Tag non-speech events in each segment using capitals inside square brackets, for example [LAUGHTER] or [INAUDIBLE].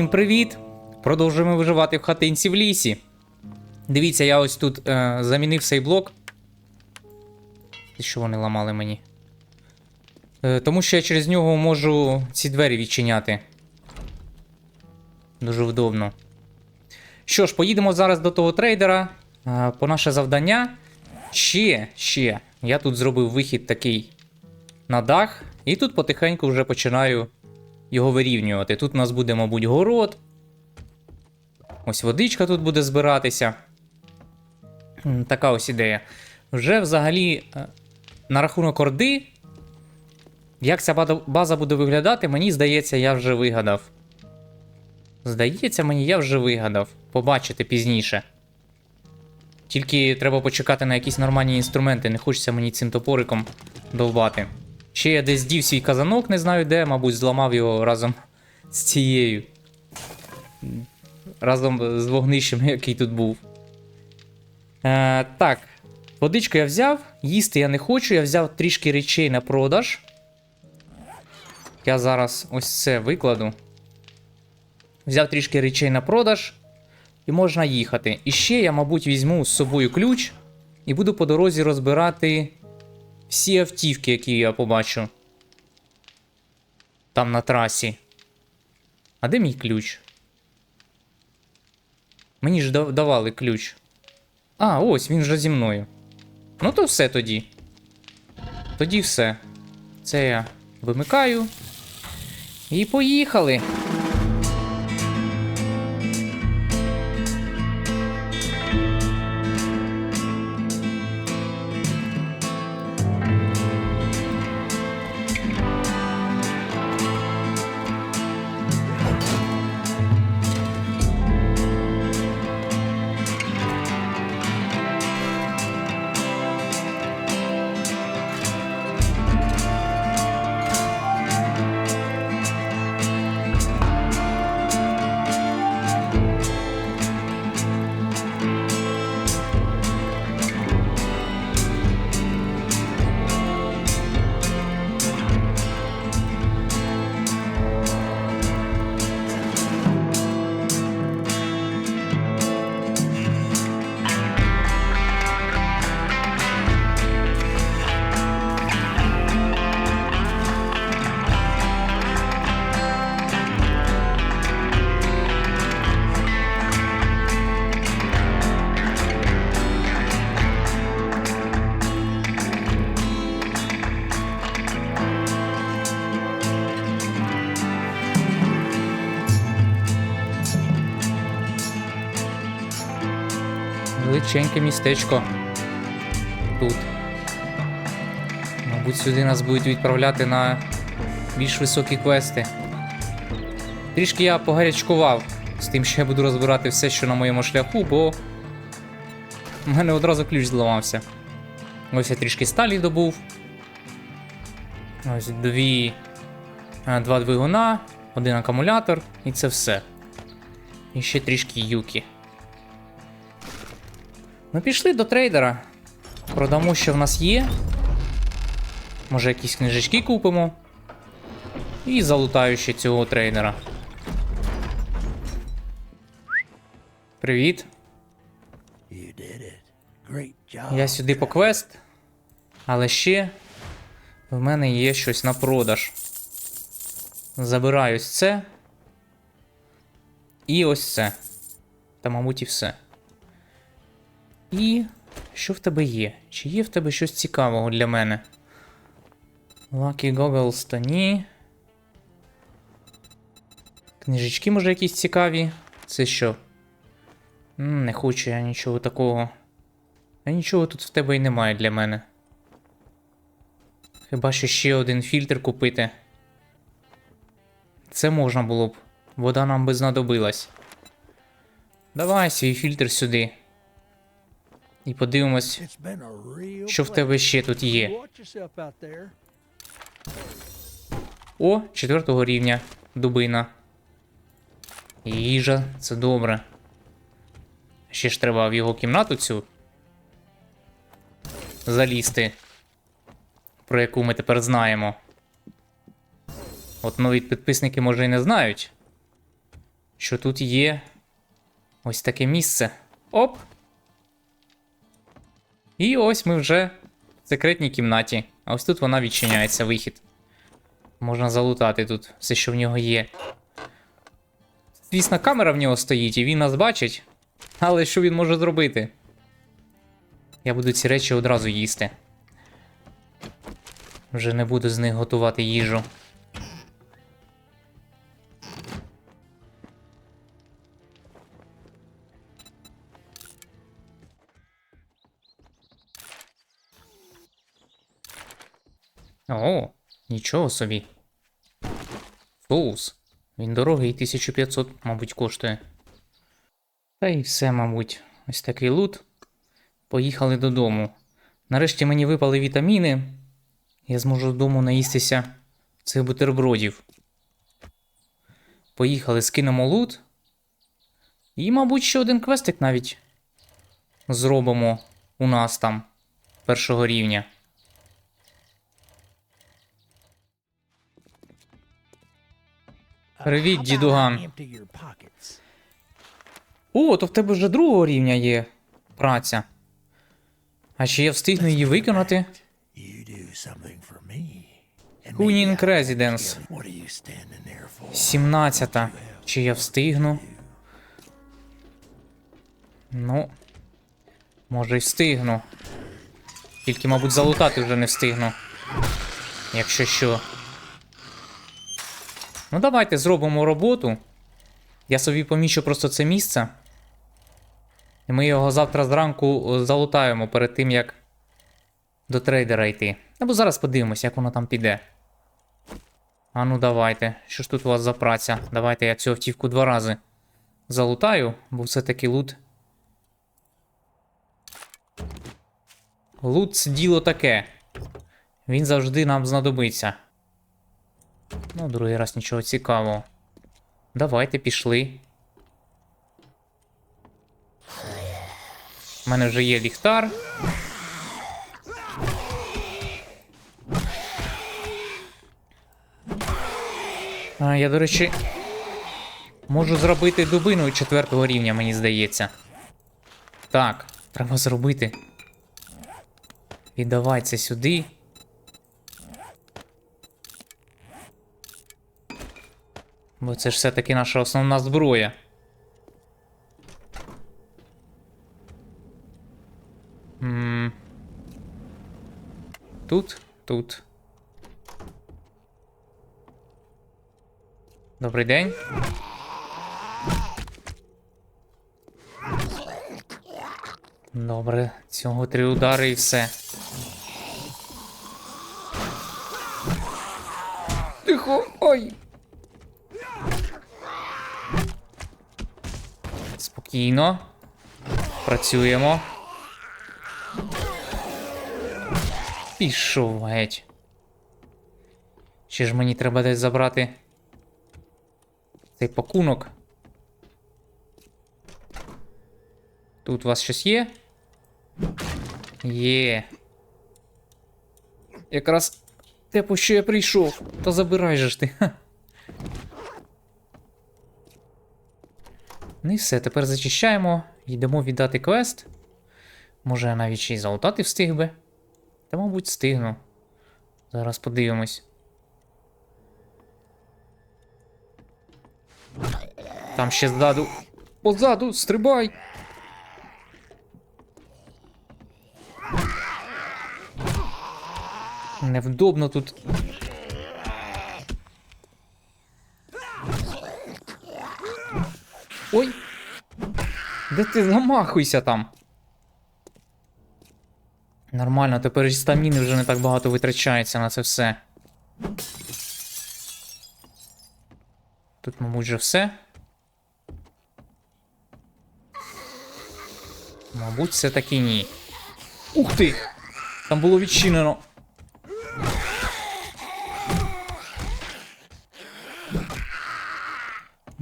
Всім привіт! Продовжуємо виживати в хатинці в лісі. Дивіться, я ось тут е, замінив цей блок. Що вони ламали мені? Е, тому що я через нього можу ці двері відчиняти. Дуже вдобно. Що ж, поїдемо зараз до того трейдера. Е, по наше завдання. Ще, ще. Я тут зробив вихід такий на дах. І тут потихеньку вже починаю його вирівнювати. Тут у нас буде, мабуть, город. Ось водичка тут буде збиратися. Така ось ідея. Вже взагалі е, на рахунок орди. Як ця база буде виглядати, мені здається, я вже вигадав. Здається, мені я вже вигадав. Побачите пізніше. Тільки треба почекати на якісь нормальні інструменти, не хочеться мені цим топориком довбати. Ще я десь дів свій казанок, не знаю де, мабуть, зламав його разом з цією. Разом з вогнищем, який тут був. Е, так, водичку я взяв, їсти я не хочу, я взяв трішки речей на продаж. Я зараз ось це викладу. Взяв трішки речей на продаж. І можна їхати. І ще я, мабуть, візьму з собою ключ і буду по дорозі розбирати всі автівки, які я побачу. Там на трасі. А де мій ключ? Мені ж давали ключ. А, ось він вже зі мною. Ну то все тоді. Тоді все. Це я вимикаю. І поїхали. Величеньке містечко. Тут. Мабуть, сюди нас будуть відправляти на більш високі квести. Трішки я погарячкував з тим, що я буду розбирати все, що на моєму шляху, бо в мене одразу ключ зламався. Ось я трішки сталі добув. Ось дві. Два двигуна, один акумулятор, і це все. І ще трішки юкі. Ну, пішли до трейдера. Продамо, що в нас є. Може, якісь книжечки купимо. І залутаю ще цього трейдера. Привіт. Я сюди по квест. Але ще в мене є щось на продаж. Забираю ось це. І ось це. Та, мабуть, і все. І що в тебе є? Чи є в тебе щось цікавого для мене? Lucky Goggles та ні. Книжечки, може, якісь цікаві? Це що? Не хочу я нічого такого. А нічого тут в тебе і немає для мене. Хіба що ще один фільтр купити. Це можна було б. Вода нам би знадобилась. Давай свій фільтр сюди. І подивимось, що в тебе ще тут є. О, четвертого рівня дубина. Їжа, це добре. Ще ж треба в його кімнату цю залізти, про яку ми тепер знаємо. От нові підписники, може, і не знають. що тут є ось таке місце. Оп! І ось ми вже в секретній кімнаті. А ось тут вона відчиняється, вихід. Можна залутати тут все, що в нього є. Звісно, камера в нього стоїть, і він нас бачить. Але що він може зробити? Я буду ці речі одразу їсти. Вже не буду з них готувати їжу. О, нічого собі. Соус. Він дорогий 1500, мабуть, коштує. Та й все, мабуть. Ось такий лут. Поїхали додому. Нарешті мені випали вітаміни. Я зможу додому наїстися цих бутербродів. Поїхали, скинемо лут. І, мабуть, ще один квестик навіть зробимо у нас там першого рівня. Привіт, дідуган. О, то в тебе вже другого рівня є праця. А чи я встигну її виконати? Кунінг Резіденс. kill you. What are you standing there for? 17. Чи я встигну? Ну. Може й встигну. Тільки, мабуть, залутати вже не встигну. Якщо що. Ну, давайте зробимо роботу. Я собі помічу просто це місце. І ми його завтра зранку е, залутаємо перед тим, як до трейдера йти. Або зараз подивимось, як воно там піде. А ну давайте. Що ж тут у вас за праця? Давайте я цю автівку два рази залутаю, бо все-таки лут. Лут діло таке. Він завжди нам знадобиться. Ну, другий раз нічого цікавого. Давайте пішли. У мене вже є ліхтар. А, я, до речі, можу зробити дубину четвертого рівня, мені здається. Так, треба зробити. Віддавай це сюди. Бо це ж все-таки наша основна зброя. М. Тут, тут. Добрий день. Добре, цього три удари і все. Тихо, ой. Спокійно. Працюємо. Пішов геть. Чи ж мені треба десь забрати цей пакунок? Тут у вас щось є? Є. Якраз те, по що я прийшов. Та забирай же ж ти. Ха. Ну і все, тепер зачищаємо. Йдемо віддати квест. Може, я навіть ще й залутати встиг би. Та, мабуть, встигну. Зараз подивимось. Там ще ззаду. Позаду, стрибай! Невдобно тут. Ой! Де ти замахуйся там? Нормально, тепер і стаміни вже не так багато витрачається на це все. Тут, мабуть, вже все. Мабуть, все таки ні. Ух ти! Там було відчинено.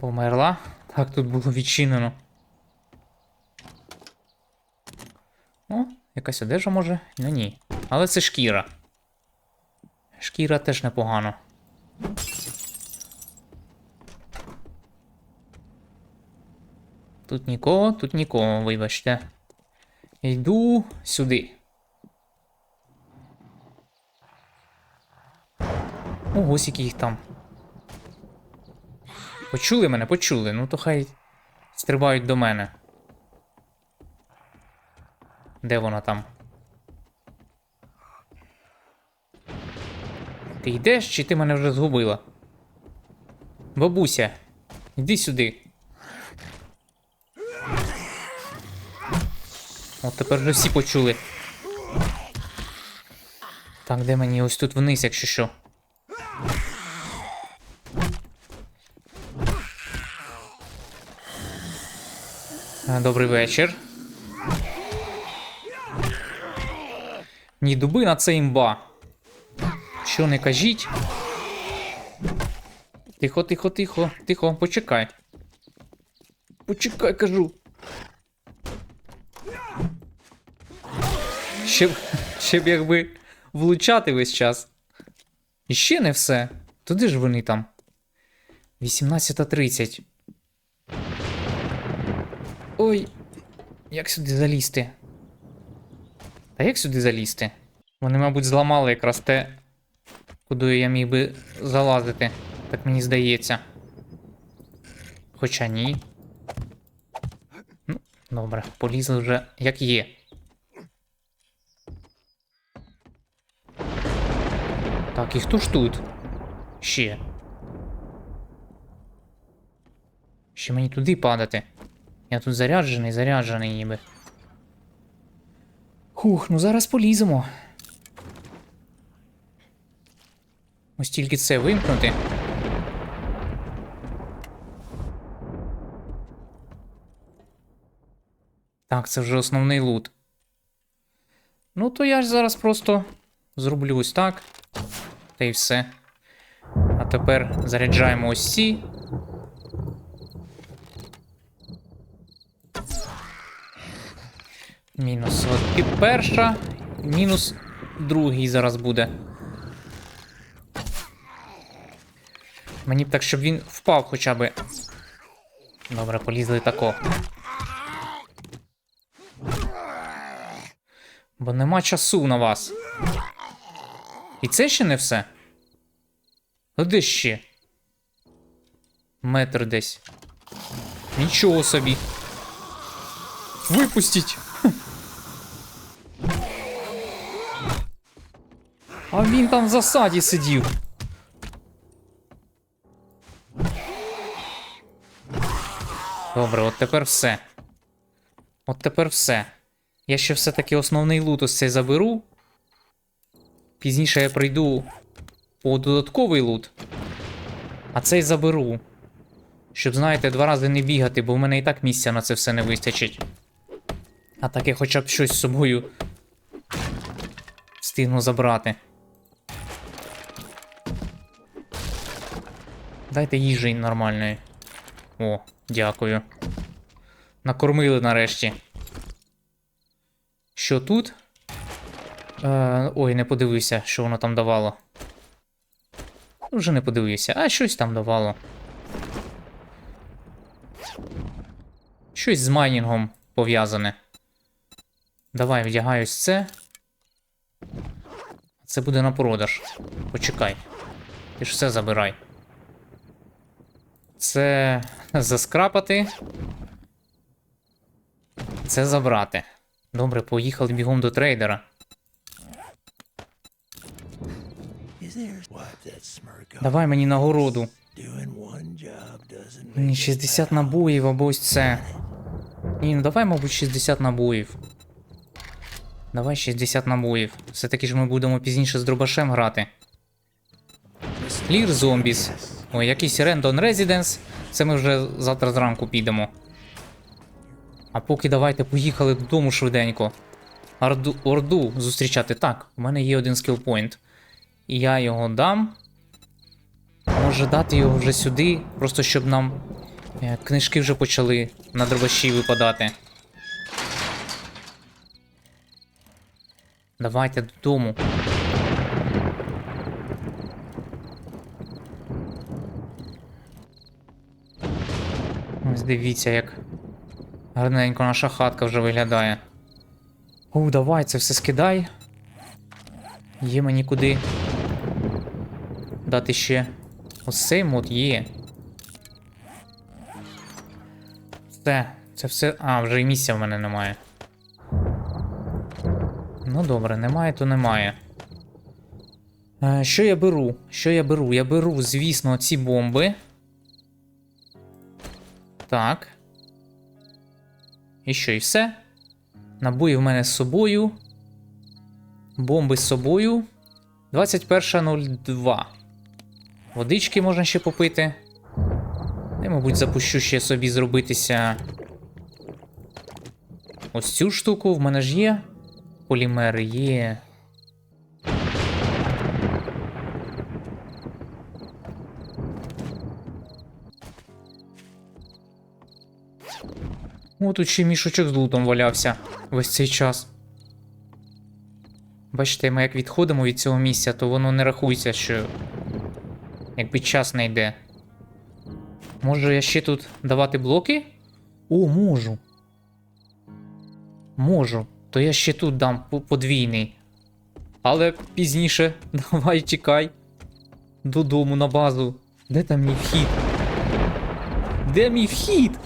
Померла. Так, тут було відчинено. О, якась одежа може? Ну ні. Але це шкіра. Шкіра теж непогано. Тут нікого, тут нікого, вибачте. Йду сюди. Ого, скільки їх там. Почули мене, почули. Ну то хай стрибають до мене. Де вона там? Ти йдеш, чи ти мене вже згубила? Бабуся, йди сюди. От тепер вже всі почули. Так, де мені ось тут вниз, якщо що. Добрий вечір. Ні, дубина це імба. Що не кажіть? Тихо, тихо, тихо, тихо, почекай. Почекай, кажу. Ще б, ще б якби влучати весь час. І ще не все. Туди ж вони там. 18.30. Ой. Як сюди залізти? Та як сюди залізти? Вони, мабуть, зламали якраз те, куди я міг би залазити. Так мені здається. Хоча ні. Ну, добре, полізли вже як є. Так, і хто ж тут? Ще. Ще мені туди падати. Я тут заряджений, заряджений ніби. Хух, ну зараз поліземо. Ось тільки це вимкнути. Так, це вже основний лут. Ну, то я ж зараз просто зроблю ось так. Та й все. А тепер заряджаємо ось ці. Мінус і перша. Мінус другий зараз буде. Мені б так, щоб він впав хоча би. Добре, полізли тако. Бо нема часу на вас. І це ще не все. А де ще? Метр десь. Нічого собі. Випустіть. А він там в засаді сидів. Добре, от тепер все. От тепер все. Я ще все-таки основний лут ось цей заберу. Пізніше я прийду по додатковий лут. А цей заберу. Щоб, знаєте, два рази не бігати, бо в мене і так місця на це все не вистачить. А так я хоча б щось з собою встигну забрати. Дайте їжі нормальної. О, дякую. Накормили нарешті. Що тут? Е, ой, не подивився, що воно там давало. Вже не подивився, а щось там давало. Щось з майнінгом пов'язане. Давай вдягаюсь це. Це буде на продаж. Почекай. Ти ж все забирай. Це заскрапати. Це забрати. Добре, поїхали бігом до трейдера. Давай мені нагороду. Doing one job doesn't make Ні, 60 набоїв або ось це. Ні, ну давай, мабуть, 60 набоїв. Давай 60 набоїв. Все-таки ж ми будемо пізніше з дробашем грати. Clear Zombies. Ой, якийсь Random Residence. Це ми вже завтра зранку підемо. А поки давайте поїхали додому швиденько. Орду, Орду зустрічати. Так, у мене є один скілпойнт. Я його дам. Може дати його вже сюди, просто щоб нам е, книжки вже почали на дробаші випадати. Давайте додому. Дивіться, як Гарненько наша хатка вже виглядає. О, давай, це все скидай. Є мені куди. Дати ще. Ось цей мод є. Все, це все. А, вже і місця в мене немає. Ну добре, немає, то немає. Е, що я беру? Що я беру? Я беру, звісно, ці бомби. Так. І що, і все? Набої в мене з собою. Бомби з собою. 21.02. Водички можна ще попити. Я, мабуть, запущу ще собі зробитися. Ось цю штуку. В мене ж є. Полімери є. О, тут ще мішочок з лутом валявся весь цей час. Бачите, ми як відходимо від цього місця, то воно не рахується, що якби час не йде. Можу я ще тут давати блоки? О, можу. Можу. То я ще тут дам подвійний. Але пізніше, [LAUGHS] давай чекай. Додому на базу. Де там мій вхід? Де мій вхід?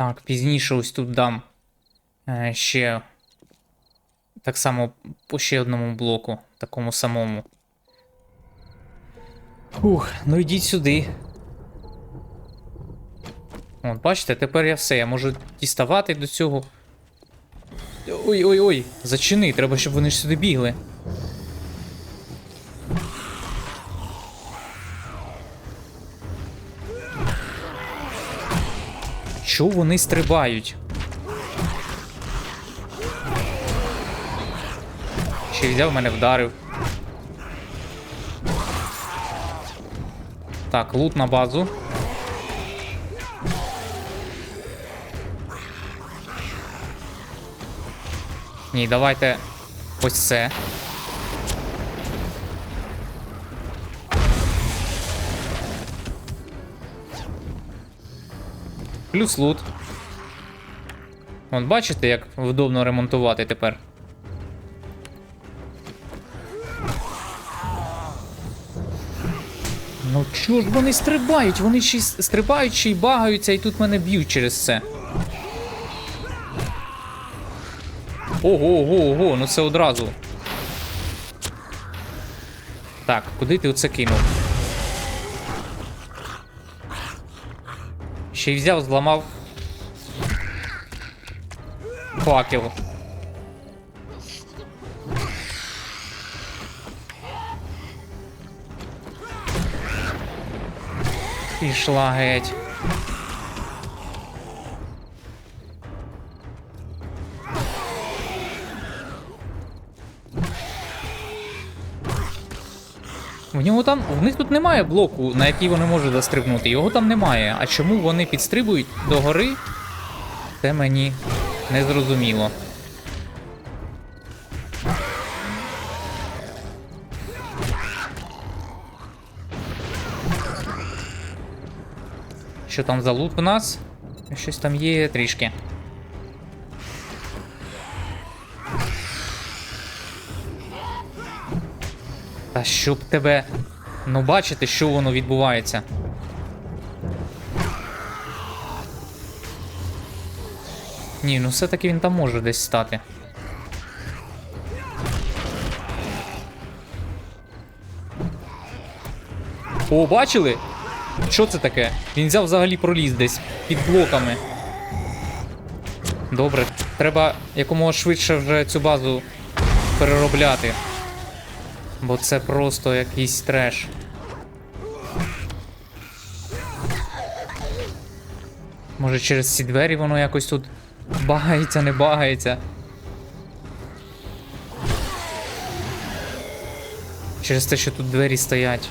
Так, пізніше ось тут дам е, ще так само по ще одному блоку, такому самому. Ух, ну йдіть сюди. От, бачите, тепер я все, я можу діставати до цього. Ой-ой-ой, зачини, треба, щоб вони ж сюди бігли. Що вони стрибають? Ще взяв мене вдарив. Так, лут на базу. Ні, давайте ось це. Плюс лут. От бачите, як вдобно ремонтувати тепер. Ну чого ж вони стрибають? Вони ще стрибають, ще й багаються, і тут мене б'ють через це. Ого, ого, ого, ну це одразу. Так, куди ти оце кинув? Ще й взяв, зламав. Факел. Пішла геть. В нього там. В них тут немає блоку, на який вони можуть застрибнути. Його там немає. А чому вони підстрибують до гори? Це мені не зрозуміло. Що там за лут в нас? Щось там є трішки. Та щоб тебе. Ну бачите, що воно відбувається. Ні, ну все-таки він там може десь стати. О, бачили? Що це таке? Він взяв взагалі проліз десь під блоками. Добре, треба якомога швидше вже цю базу переробляти. Бо це просто якийсь треш. Може через ці двері воно якось тут багається, не багається. Через те, що тут двері стоять.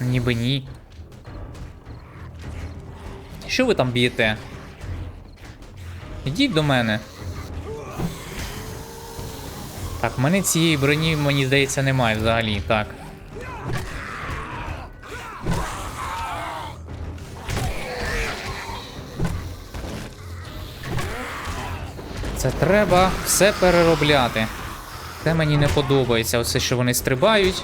Ніби ні. Що ви там б'єте? Ідіть до мене. Так, в мене цієї броні, мені здається, немає взагалі, так. Це треба все переробляти. Це мені не подобається, оце що вони стрибають.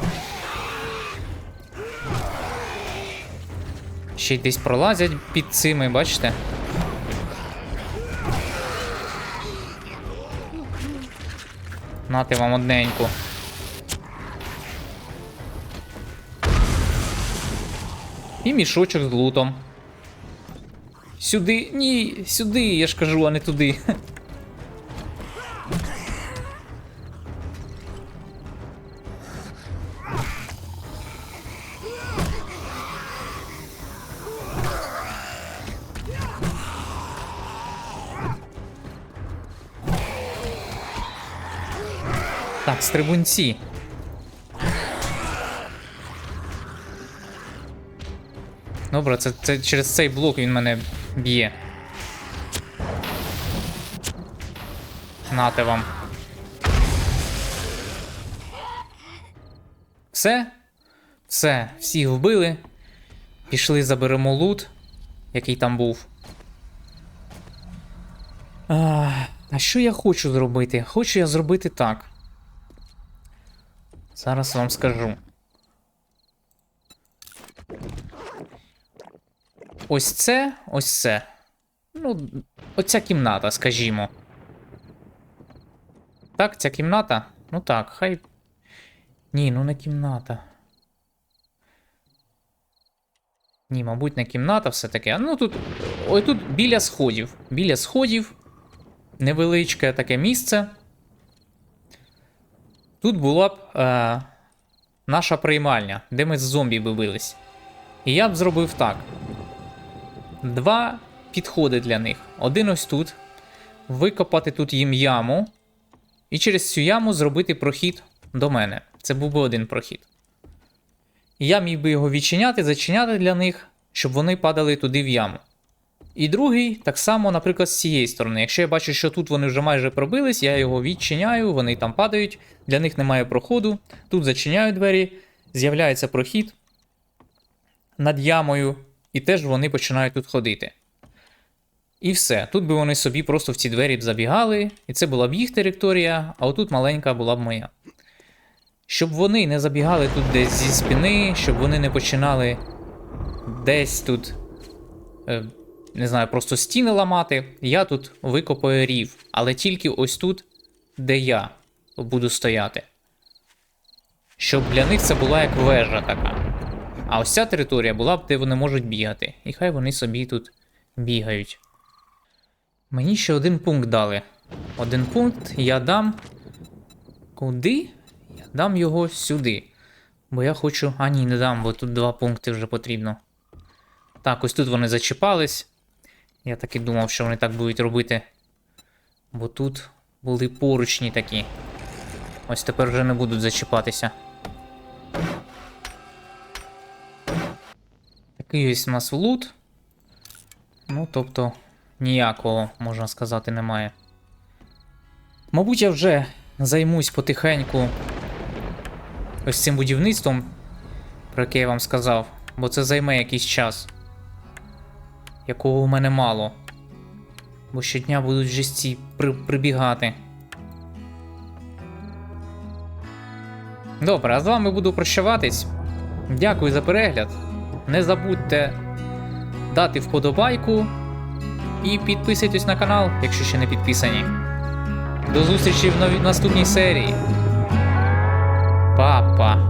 Ще й десь пролазять під цими, бачите? Нати вам одненьку. І мішочок з лутом. Сюди. Ні, сюди, я ж кажу, а не туди. Так, стрибунці. Добре, це, це через цей блок він мене б'є. Нате вам. Все? Все, всіх вбили. Пішли, заберемо лут, який там був. А, а що я хочу зробити? Хочу я зробити так. Зараз вам скажу. Ось це, ось це. Ну, оця кімната, скажімо. Так, ця кімната? Ну так, хай. Ні, ну не кімната. Ні, мабуть, не кімната все-таки. Ну тут. Ой, тут біля сходів. Біля сходів. Невеличке таке місце. Тут була б е, наша приймальня, де ми з зомбі би бились. І я б зробив так: два підходи для них. Один ось тут. Викопати тут їм яму. І через цю яму зробити прохід до мене. Це був би один прохід. Я міг би його відчиняти, зачиняти для них, щоб вони падали туди в яму. І другий, так само, наприклад, з цієї сторони. Якщо я бачу, що тут вони вже майже пробились, я його відчиняю, вони там падають, для них немає проходу. Тут зачиняю двері, з'являється прохід над ямою, і теж вони починають тут ходити. І все. Тут би вони собі просто в ці двері б забігали, і це була б їх територія, а отут маленька була б моя. Щоб вони не забігали тут десь зі спини, щоб вони не починали десь тут. Е, не знаю, просто стіни ламати. Я тут викопаю рів, але тільки ось тут, де я буду стояти. Щоб для них це була як вежа така. А ось ця територія була б, де вони можуть бігати. І хай вони собі тут бігають. Мені ще один пункт дали. Один пункт я дам. Куди? Я дам його сюди. Бо я хочу. А ні, не дам, бо тут два пункти вже потрібно. Так, ось тут вони зачіпались. Я так і думав, що вони так будуть робити. Бо тут були поручні такі. Ось тепер вже не будуть зачіпатися. Такий ось у нас лут. Ну, тобто, ніякого, можна сказати, немає. Мабуть, я вже займусь потихеньку ось цим будівництвом, про яке я вам сказав, бо це займе якийсь час якого у мене мало. Бо щодня будуть жесті при прибігати. Добре, а з вами буду прощаватись. Дякую за перегляд. Не забудьте дати вподобайку і підписуйтесь на канал, якщо ще не підписані. До зустрічі в новій наступній серії. Папа.